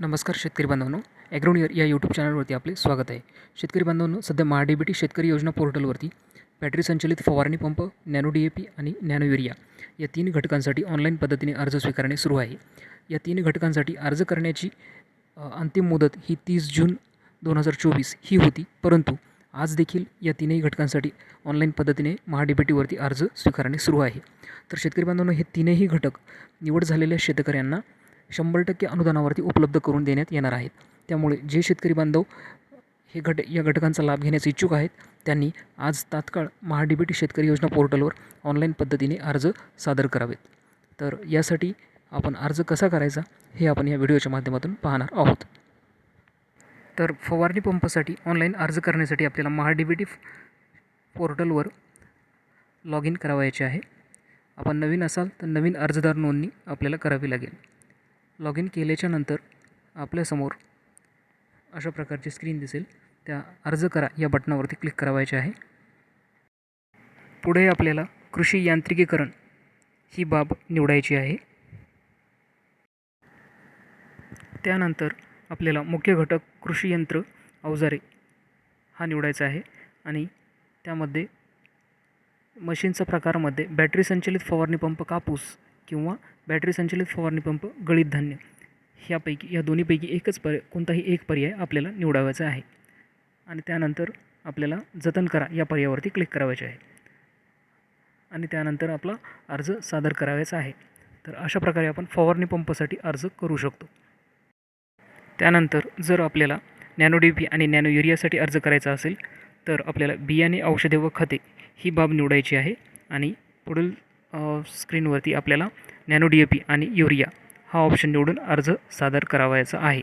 नमस्कार शेतकरी बांधवांनो. ॲग्रोनियर या यूट्यूब चॅनलवरती आपले स्वागत आहे. शेतकरी बांधवांनो सध्या महा शेतकरी योजना पोर्टलवरती बॅटरी संचलित फवारणी pump nano D A P आणि नॅनो युरिया या तीन घटकांसाठी ऑनलाईन पद्धतीने अर्ज स्वीकारणे सुरू आहे. या तीन घटकांसाठी अर्ज करण्याची अंतिम मुदत ही तीस जून दोन हजार चोवीस ही होती. परंतु आज देखील या तीनही घटकांसाठी ऑनलाईन पद्धतीने महाडीबीटीवरती अर्ज स्वीकारणे सुरू आहे. तर शेतकरी बांधवांनो हे तीनही घटक निवड झालेल्या शेतकऱ्यांना शंभर टक्के अनुदानावरती उपलब्ध करून देण्यात येणार आहेत. त्यामुळे जे शेतकरी बांधव हे घट या घटकांचा लाभ घेण्यास इच्छुक आहेत त्यांनी आज तात्काळ महा शेतकरी योजना पोर्टलवर ऑनलाईन पद्धतीने अर्ज सादर करावेत. तर यासाठी आपण अर्ज कसा करायचा हे आपण या व्हिडिओच्या माध्यमातून पाहणार आहोत. तर फवारणी पंपासाठी ऑनलाईन अर्ज करण्यासाठी आपल्याला महा टी पोर्टलवर लॉग इन करावायचे आहे. आपण नवीन असाल तर नवीन अर्जदार नोंदणी आपल्याला करावी लागेल. लॉग इन केल्याच्यानंतर आपल्यासमोर अशा प्रकारची स्क्रीन दिसेल. त्या अर्ज करा या बटनावरती क्लिक करावायचे आहे. पुढे आपल्याला कृषी यांत्रिकीकरण ही बाब निवडायची आहे. त्यानंतर आपल्याला मुख्य घटक कृषी यंत्र अवजारे हा निवडायचा आहे आणि त्यामध्ये मशीनचा प्रकारामध्ये बॅटरी संचलित फवारणी पंप कापूस किंवा बॅटरी संचलित फवारणी पंप गळीत धान्य ह्यापैकी या दोन्हीपैकी एकच पर कोणताही एक पर्याय आपल्याला निवडावायचा आहे. आणि त्यानंतर आपल्याला जतन करा या पर्यायावरती क्लिक करावायचे आहे. आणि त्यानंतर आपला अर्ज सादर करावायचा आहे. तर अशा प्रकारे आपण फवारणी पंपासाठी अर्ज करू शकतो. त्यानंतर जर आपल्याला नॅनो डी पी आणि नॅनो युरियासाठी अर्ज करायचा असेल तर आपल्याला बियाणे औषधे व खते ही बाब निवडायची आहे. आणि पुढील स्क्रीनवरती आपल्याला नॅनो डी ए पी आणि युरिया हा ऑप्शन निवडून अर्ज सादर करावायचा आहे.